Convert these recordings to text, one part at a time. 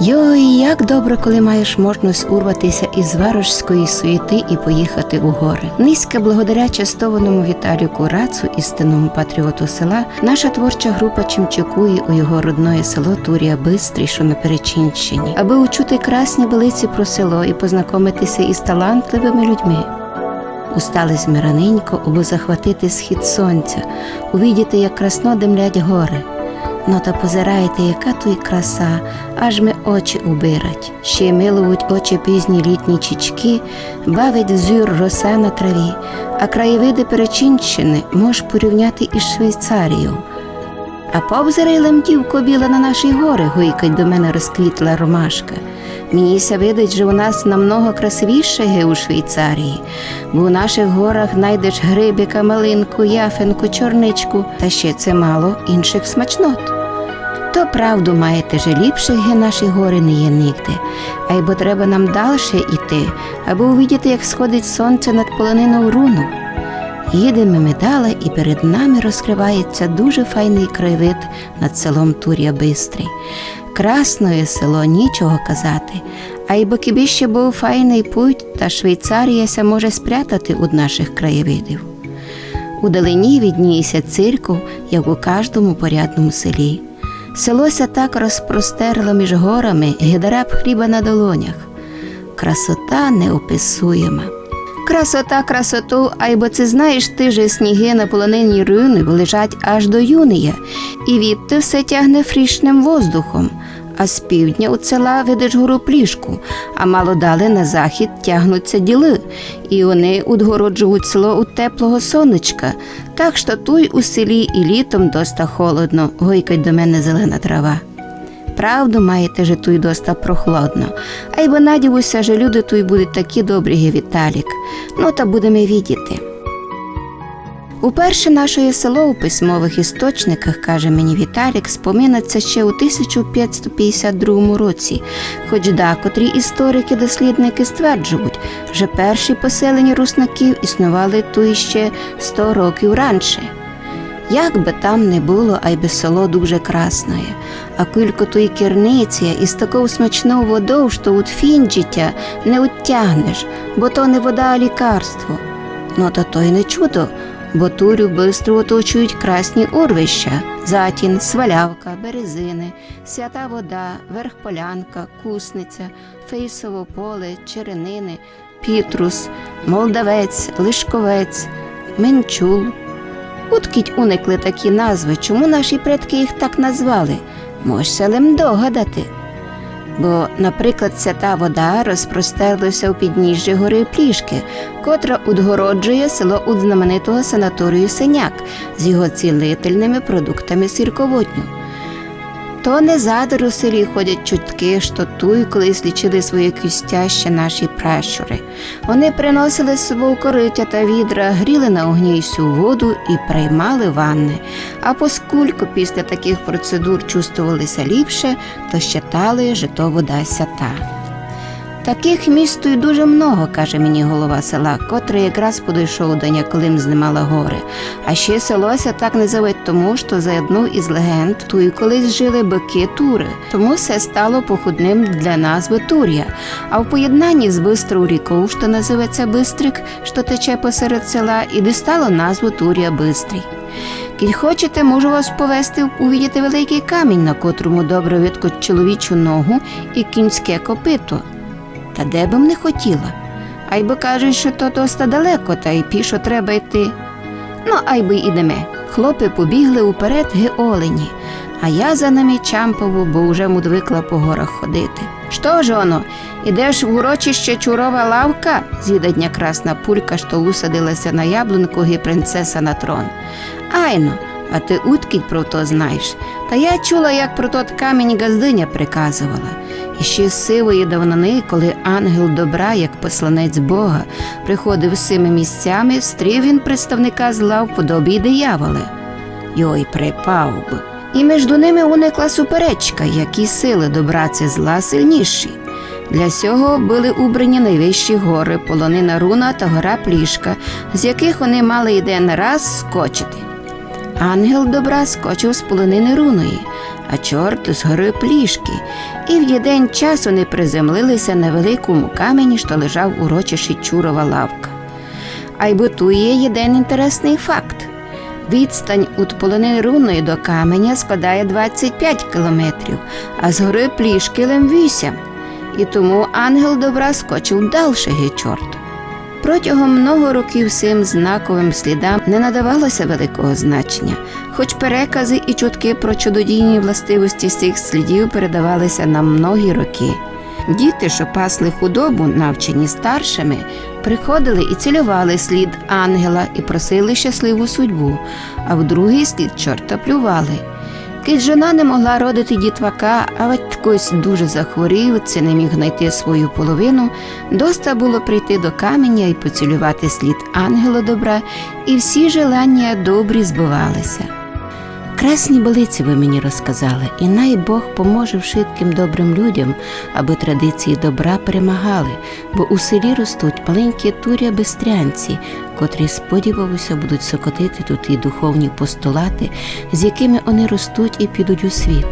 Йой, як добре, коли маєш можливість урватися із варожської суєти і поїхати у гори. Низька благодаря частованому Віталіку Рацу, істинному патріоту села, наша творча група чимчикує у його родне село Турія Бистрий, що на Перечинщині, аби учути красні велиці про село і познайомитися із талантливими людьми. Устались ми раненько, аби захватити схід сонця, увідіти, як красно димлять гори. Ну та позирайте, яка то й краса, аж ми очі убирать. Ще милують очі пізні літні чічки, бавить взюр роса на траві, а краєвиди Перечинщини мож порівняти із Швейцарією. А повзирай лемтівко біла на наші гори, гойкать до мене розквітла ромашка. Мені видить, що у нас намного красивіше ге у Швейцарії, бо у наших горах знайдеш грибика, малинку, яфенку, чорничку, та ще це мало інших смачнот. То правду маєте же ліпших ге наші гори не є нігде, а й бо треба нам дальше йти, аби увидіти, як сходить сонце над полониною руну. Їдемо ми далі, і перед нами розкривається дуже файний краєвид над селом Тур'я Бистрий. Красное село, нічого казати. А й бо ще був файний путь, та Швейцарія ся може спрятати від наших краєвидів. У далині відніється церков, як у кожному порядному селі. Селося так розпростерло між горами, гидара хліба на долонях. Красота неописуєма. Красота, красоту, а бо це знаєш ти же сніги на полонині руни лежать аж до юнія, і відти все тягне фрішним воздухом. А з півдня у села видиш гору плішку, а мало далі на захід тягнуться діли, і вони удгороджують село у теплого сонечка, так що туй у селі і літом доста холодно, гойкать до мене зелена трава. Правду маєте же туй доста прохладно, а й бо надівуся, що люди туй будуть такі добрі, Віталік. Ну та будемо відіти. Уперше наше село у письмових істочниках, каже мені Віталік, споминається ще у 1552 році, хоч декотрі історики-дослідники стверджують, що перші поселення руснаків існували тут ще 100 років раніше. Як би там не було, а й би село дуже красне, а кілько тої керниця із такою смачною водою, що от фінджиття не утягнеш, бо то не вода, а лікарство. Ну та то й не чудо, бо турю бистро оточують красні урвища, затін, свалявка, березини, свята вода, верхполянка, кусниця, фейсово поле, черенини, пітрус, молдавець, лишковець, менчул. Откіть уникли такі назви, чому наші предки їх так назвали? Можся лим догадати. Бо, наприклад, ця та вода розпростерлася у підніжжі гори Плішки, котра удгороджує село у знаменитого санаторію Синяк з його цілительними продуктами сірководню. То не задер у селі ходять чутки, що туй колись лічили свої кюстя ще наші пращури. Вони приносили з собою кориття та відра, гріли на огні всю воду і приймали ванни. А поскольку після таких процедур чувствувалися ліпше, то щитали, що то вода свята. Таких міст тут дуже много, каже мені голова села, котрий якраз подійшов до Няколим знімала гори. А ще селося так називають тому, що за одну із легенд тут колись жили бики тури, тому все стало походним для назви Тур'я. А в поєднанні з бистрою рікою, що називається Бистрик, що тече посеред села, і дістало назву Тур'я Бистрий. Кіль хочете, можу вас повести увідіти великий камінь, на котрому добре видко чоловічу ногу і кінське копито. Та де б не хотіла. А й би кажуть, що то доста далеко, та й пішо треба йти. Ну, ай би ідеме. Хлопи побігли уперед ге олені, а я за ними чампову, бо вже мудвикла по горах ходити. Що ж оно, ідеш в урочище чурова лавка? з'їдадня красна пулька, що усадилася на яблунку ге принцеса на трон. Айно, а ти уткіть про то знаєш. Та я чула, як про тот камінь газдиня приказувала. І ще з сивої давнини, коли ангел добра, як посланець Бога, приходив з цими місцями, стрів він представника зла в подобі дияволи. Йой припав би. І між ними уникла суперечка, які сили добра це зла сильніші. Для цього були убрані найвищі гори, полонина руна та гора Плішка, з яких вони мали один раз скочити. Ангел добра скочив з полонини руної, а чорт з гори плішки, І в єдин час вони приземлилися на великому камені, що лежав у урочищі Чурова лавка. А й бутує єдин інтересний факт. Відстань від полонини рунної до каменя складає 25 кілометрів, а з гори Плішкілем 8. І тому ангел добра скочив дальше чорт. Протягом много років цим знаковим слідам не надавалося великого значення, хоч перекази і чутки про чудодійні властивості цих слідів передавалися на многі роки. Діти, що пасли худобу, навчені старшими, приходили і цілювали слід ангела і просили щасливу судьбу, а в другий слід чорта плювали. Кить жона не могла родити дітвака, а батькось дуже захворів, це не міг знайти свою половину. Доста було прийти до каменя і поцілювати слід ангела добра, і всі желання добрі збувалися. Красні болиці ви мені розказали, і най Бог поможе вшитким добрим людям, аби традиції добра перемагали, бо у селі ростуть маленькі туря бестрянці, котрі сподіваюся будуть сокотити тут і духовні постулати, з якими вони ростуть і підуть у світ.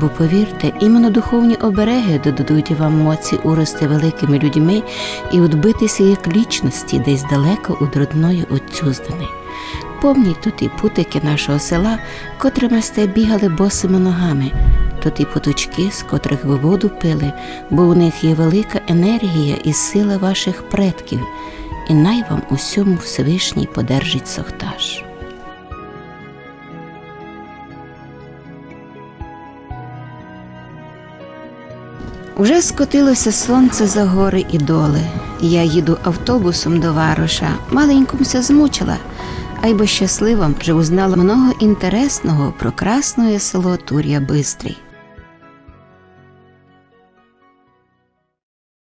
Бо повірте, іменно духовні обереги додадуть вам моці урости великими людьми і відбитися як лічності десь далеко від родної отцюздини. Помніть тут і путики нашого села, котрими сте бігали босими ногами, тут і поточки, з котрих ви воду пили, бо у них є велика енергія і сила ваших предків, і най вам усьому Всевишній подержить сохтаж. Уже скотилося сонце за гори і доли. Я їду автобусом до Вароша, маленькомся змучила, а й бо щасливим вже узнала много інтересного про красне село Тур'я Бистрий.